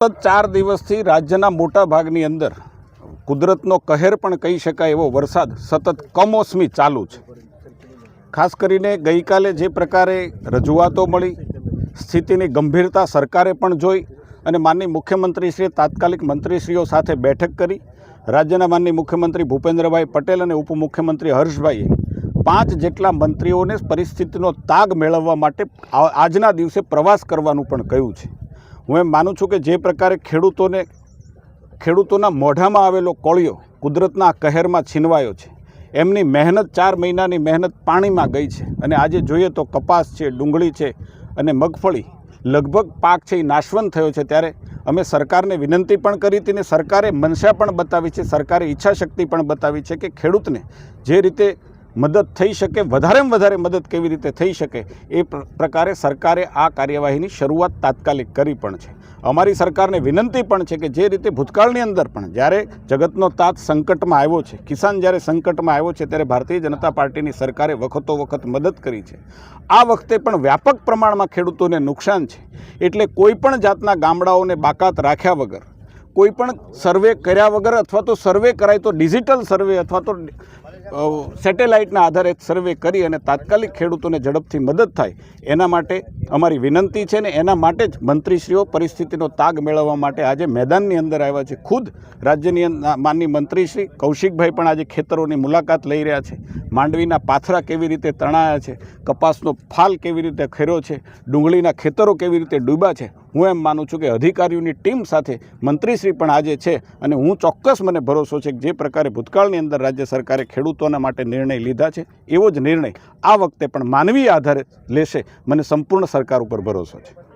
સતત ચાર દિવસથી રાજ્યના મોટા ભાગની અંદર કુદરતનો કહેર પણ કહી શકાય એવો વરસાદ સતત કમોસમી ચાલુ છે. ખાસ કરીને ગઈકાલે જે પ્રકારે રજૂઆતો મળી, સ્થિતિની ગંભીરતા સરકારે પણ જોઈ અને માનની મુખ્યમંત્રીશ્રીએ તાત્કાલિક મંત્રીશ્રીઓ સાથે બેઠક કરી. રાજ્યના માનની મુખ્યમંત્રી ભૂપેન્દ્રભાઈ પટેલ અને ઉપમુખ્યમંત્રી હર્ષભાઈએ પાંચ જેટલા મંત્રીઓને પરિસ્થિતિનો તાગ મેળવવા માટે આજના દિવસે પ્રવાસ કરવાનું પણ કહ્યું છે. હું એમ માનું છું કે જે પ્રકારે ખેડૂતોને, ખેડૂતોના મોઢામાં આવેલો કોળિયો કુદરતના કહેરમાં છીનવાયો છે, એમની મહેનત ચાર મહિનાની મહેનત પાણીમાં ગઈ છે અને આજે જોઈએ તો કપાસ છે, ડુંગળી છે અને મગફળી લગભગ પાક છે એ નાશવંત થયો છે. ત્યારે અમે સરકારને વિનંતી પણ કરી હતી ને સરકારે મનસા પણ બતાવી છે, સરકારે ઈચ્છાશક્તિ પણ બતાવી છે કે ખેડૂતને જે રીતે મદદ થઈ શકે, વધારેમાં વધારે મદદ કેવી રીતે થઈ શકે એ પ્ર- પ્રકારે સરકારે આ કાર્યવાહીની શરૂઆત તાત્કાલિક કરી પણ છે. અમારી સરકારને વિનંતી પણ છે કે જે રીતે ભૂતકાળની અંદર પણ જ્યારે જગતનો તાત સંકટમાં આવ્યો છે, કિસાન જ્યારે સંકટમાં આવ્યો છે ત્યારે ભારતીય જનતા પાર્ટીની સરકારે વખતો વખત મદદ કરી છે. આ વખતે પણ વ્યાપક પ્રમાણમાં ખેડૂતોને નુકસાન છે. એટલે કોઈ પણ જાતના ગામડાઓને બાકાત રાખ્યા વગર, કોઈ પણ સર્વે કર્યા વગર અથવા તો સર્વે કરાય તો ડિજિટલ સર્વે અથવા તો સેટેલાઇટના આધારે સર્વે કરી અને તાત્કાલિક ખેડૂતોને ઝડપથી મદદ થાય, એના માટે અમારી વિનંતી છે ને એના માટે જ મંત્રીશ્રીઓ પરિસ્થિતિનો તાગ મેળવવા માટે આજે મેદાનની અંદર આવ્યા છે. ખુદ રાજ્યની માનની મંત્રીશ્રી કૌશિકભાઈ પણ આજે ખેતરોની મુલાકાત લઈ રહ્યા છે. માંડવીના પાથરા કેવી રીતે તણાયા છે, કપાસનો ફાલ કેવી રીતે ખેરો છે, ડુંગળીના ખેતરો કેવી રીતે ડૂબ્યા છે, હું એમ માનું છું કે અધિકારીઓની ટીમ સાથે મંત્રીશ્રી પણ આજે છે અને હું ચોક્કસ મને ભરોસો છે કે જે પ્રકારે ભૂતકાળની અંદર રાજ્ય સરકારે ખેડૂતોના માટે નિર્ણય લીધા છે, એવો જ નિર્ણય આ વખતે પણ માનવીય આધારે લેશે, મને સંપૂર્ણ સરકાર ઉપર ભરોસો છે.